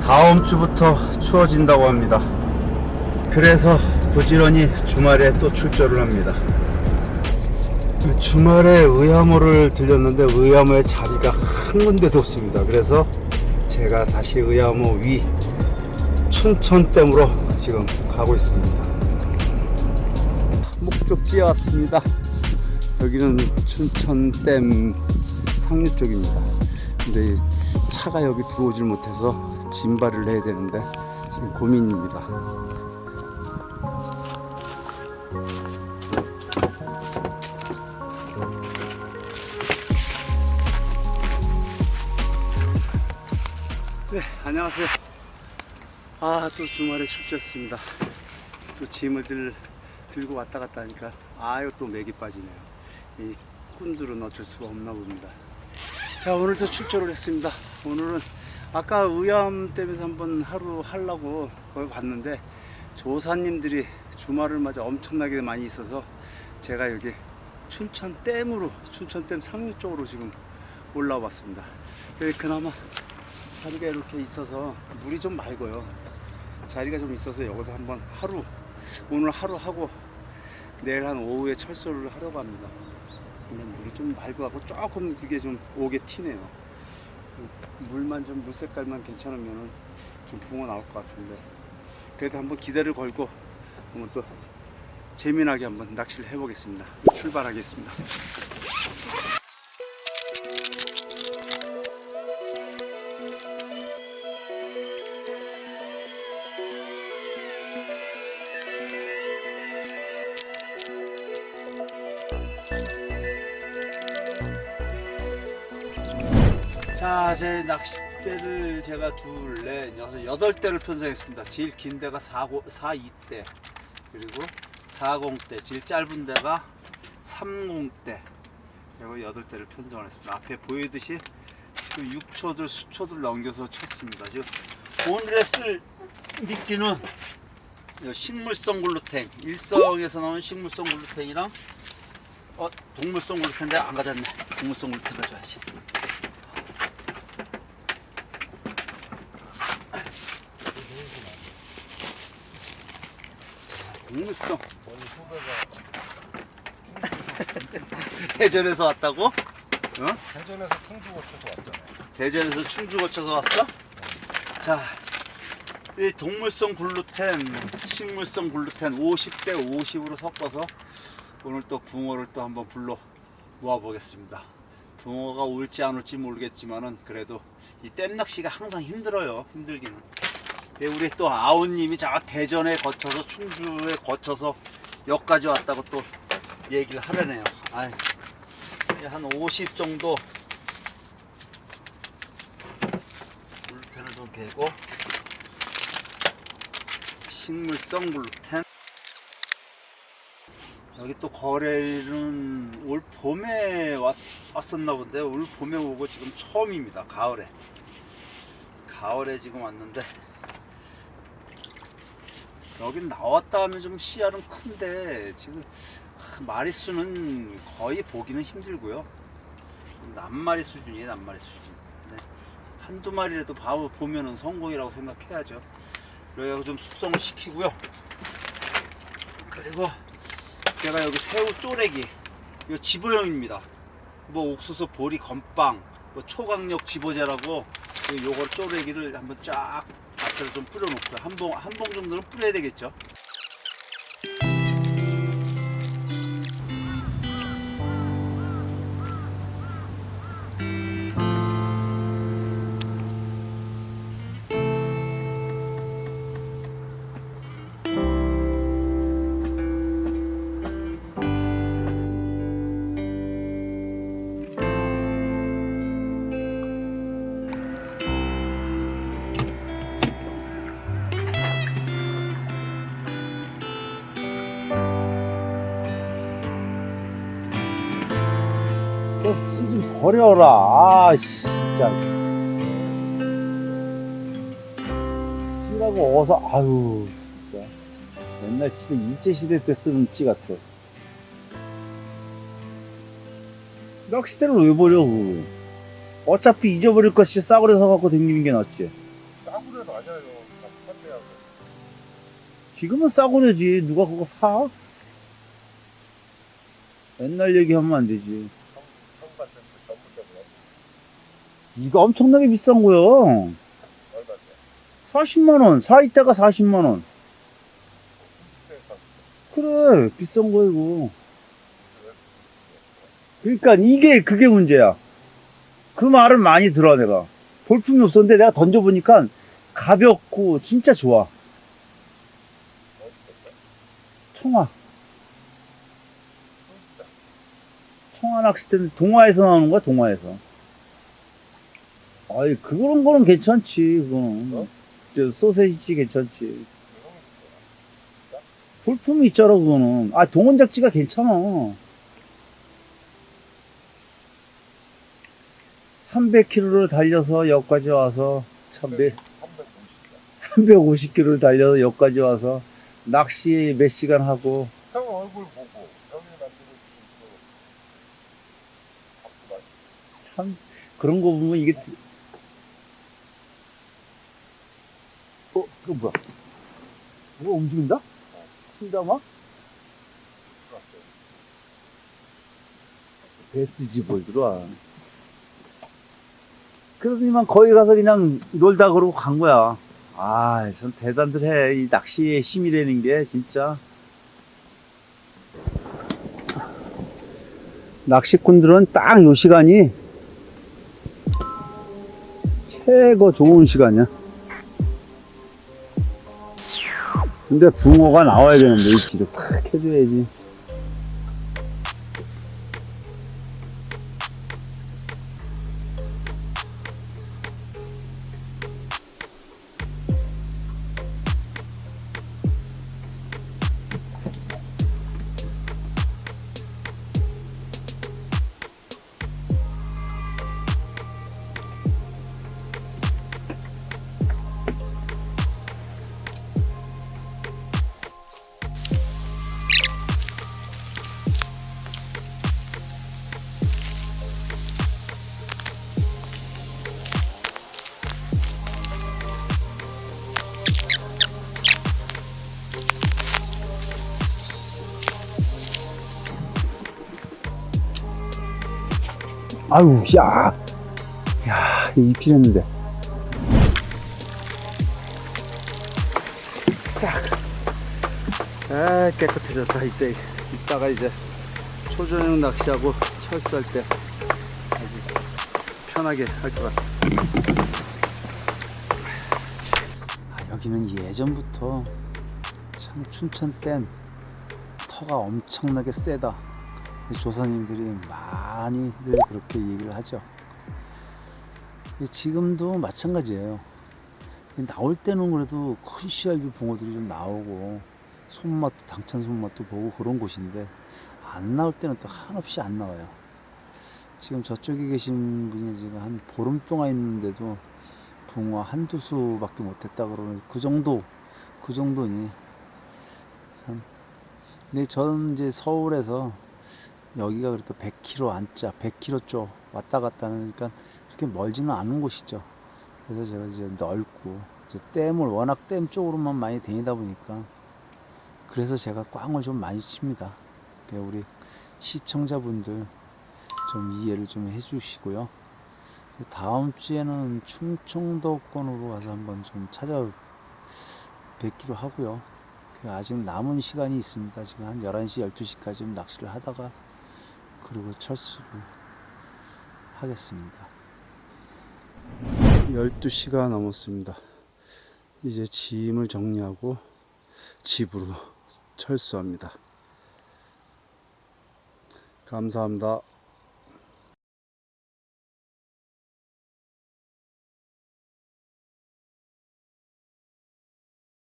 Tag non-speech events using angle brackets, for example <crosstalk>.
다음 주부터 추워진다고 합니다. 그래서 부지런히 주말에 또 출조를 합니다. 그 주말에 의암호를 들렸는데 의암호에 자리가 한 군데도 없습니다. 그래서 제가 다시 의암호 위 춘천댐으로 지금 가고 있습니다. 목적지에 왔습니다. 여기는 춘천댐 상류 쪽입니다. 근데 이 차가 여기 들어오질 못해서 짐발을 해야 되는데 지금 고민입니다. 안녕하세요. 아, 또 주말에 출제했습니다. 또 짐을 들, 들고 왔다 갔다 하니까, 아유, 또 맥이 빠지네요. 이 꾼들은 어쩔 수가 없나 봅니다. 자, 오늘도 출조를 했습니다. 오늘은 아까 의암 댐에서 한번 하루 하려고 거기 갔는데, 조사님들이 주말을 맞아 엄청나게 많이 있어서 제가 여기 춘천 댐으로, 춘천 댐 상류 쪽으로 지금 올라와 봤습니다. 여기 그나마 자리가 이렇게 있어서 물이 좀 맑아요. 자리가 좀 있어서 여기서 한번 하루 오늘 하루 하고 내일 한 오후에 철수를 하려고 합니다. 근데 물이 좀 맑아갖고 조금 그게 좀 오게 튀네요. 물만 좀 물 색깔만 괜찮으면은 좀 붕어 나올 것 같은데 그래도 한번 기대를 걸고 한번 또 재미나게 한번 낚시를 해보겠습니다. 출발하겠습니다. 자, 제 낚싯대를 제가 둘, 넷, 여섯, 여덟 대를 편성했습니다. 제일 긴 대가 4고, 42대, 그리고 40대, 제일 짧은 대가 30대, 그리고 여덟 대를 편성을 했습니다. 앞에 보이듯이 지금 6초들, 수초들 넘겨서 쳤습니다. 지금 오늘의 쓸 미끼는 이 식물성 글루텐, 일성에서 나온 식물성 글루텐이랑 어, 동물성 글루텐인데 안 가졌네. 동물성 글루텐 가져야지. 동물성. <laughs> 대전에서 왔다고? 어? 대전에서 충주 거쳐서 왔잖아요. 대전에서 충주 거쳐서 왔어? 자, 이 동물성 글루텐, 식물성 글루텐 50대 50으로 섞어서 오늘 또 붕어를 또 한번 불러 모아보겠습니다. 붕어가 올지 안 올지 모르겠지만은 그래도 이 댐낚시가 항상 힘들어요. 힘들기는. 네, 우리 또 아우님이 저 대전에 거쳐서 충주에 거쳐서 여기까지 왔다고 또 얘기를 하려네요. 아이, 이제 한50 정도 글루텐을 좀 개고 식물성 글루텐 여기 또 거래는 올 봄에 왔, 왔었나 본데 올 봄에 오고 지금 처음입니다 가을에 가을에 지금 왔는데 여긴 나왔다 하면 좀 씨알은 큰데 지금 아, 마리수는 거의 보기는 힘들고요. 낱마리 수준이에요 낱마리 수준. 네. 한두 마리라도 봐- 보면은 성공이라고 생각해야죠. 그래서 좀 숙성을 시키고요. 그리고 제가 여기 새우 쪼래기 이거 집어형입니다. 뭐 옥수수 보리 건빵 뭐 초강력 집어제라고 그 요걸 쪼래기를 한번 쫙 앞에서 좀 뿌려놓고요 한 봉 한 봉 정도는 뿌려야 되겠죠 어, 쓰지 버려라. 아, 진짜. 찌라고 어서, 아유, 진짜. 맨날 집에 일제시대 때 쓰는 찌 같아. 낚시대를 왜 버려고. 어차피 잊어버릴 것이 싸구려 사갖고 댕기는 게 낫지. 싸구려도 아니에요. 다 똑같아요. 지금은 싸구려지. 누가 그거 사? 옛날 얘기하면 안 되지. 이거 엄청나게 비싼 거야 얼마인데? 40만원. 사 이때가 40만원. 그래서 그래 비싼 거야 이거. 그러니까 이게 그게 문제야. 그 말을 많이 들어 내가. 볼품이 없었는데 내가 던져보니까 가볍고 진짜 좋아. 청아. 청아 낚싯대는 동화에서 나오는 거야 동화에서 아이 그런 거는 괜찮지 그거는 어? 저 소세지 괜찮지 볼품이 있잖아 그거는 아 동원작지가 괜찮아 300km를 달려서 여기까지 와서 참 매, 350. 350km를 달려서 여기까지 와서 낚시 몇 시간 하고 형 얼굴 보고 형이 맛. 참 그런 거 보면 이게 어 그거 뭐야 뭐가 움직인다? 신다마? 베스지 뭘 들어와 그러더니만 거기 가서 그냥 놀다 그러고 간 거야 아, 전 대단들 해. 이 낚시의 힘이라는 게 진짜. 낚시꾼들은 딱 요 시간이 최고 좋은 시간이야. 근데 붕어가 나와야 되는데, 이 길을 탁 해줘야지. 아유, 야. 야, 입질했는데. 싹. 아, 깨끗해졌다, 이때. 이따가 이제 초저녁 낚시하고 철수할 때 아주 편하게 할 것 같아. 아, 여기는 예전부터 참 춘천댐 터가 엄청나게 세다. 조사님들이 많이들 그렇게 얘기를 하죠. 지금도 마찬가지예요. 나올 때는 그래도 큰 씨알비 붕어들이 좀 나오고 손맛도 당찬 손맛도 보고 그런 곳인데 안 나올 때는 또 한없이 안 나와요. 지금 저쪽에 계신 분이 지금 한 보름 동안 있는데도 붕어 한두 수밖에 못했다 그러는 그 정도 그 정도니 참. 근데 저는 이제 서울에서 여기가 그래도 100km 안짜 100km 쪽 왔다 갔다 하니까 그렇게 멀지는 않은 곳이죠. 그래서 제가 이제 넓고 이제 댐을 워낙 댐 쪽으로만 많이 다니다 보니까 그래서 제가 꽝을 좀 많이 칩니다. 그러니까 우리 시청자분들 좀 이해를 좀 해주시고요. 다음 주에는 충청도권으로 가서 한번 좀 찾아 뵙기로 하고요. 그 아직 남은 시간이 있습니다. 지금 한 11시, 12시까지 낚시를 하다가 그리고 철수를 하겠습니다. 12시가 넘었습니다. 이제 짐을 정리하고 집으로 철수합니다. 감사합니다.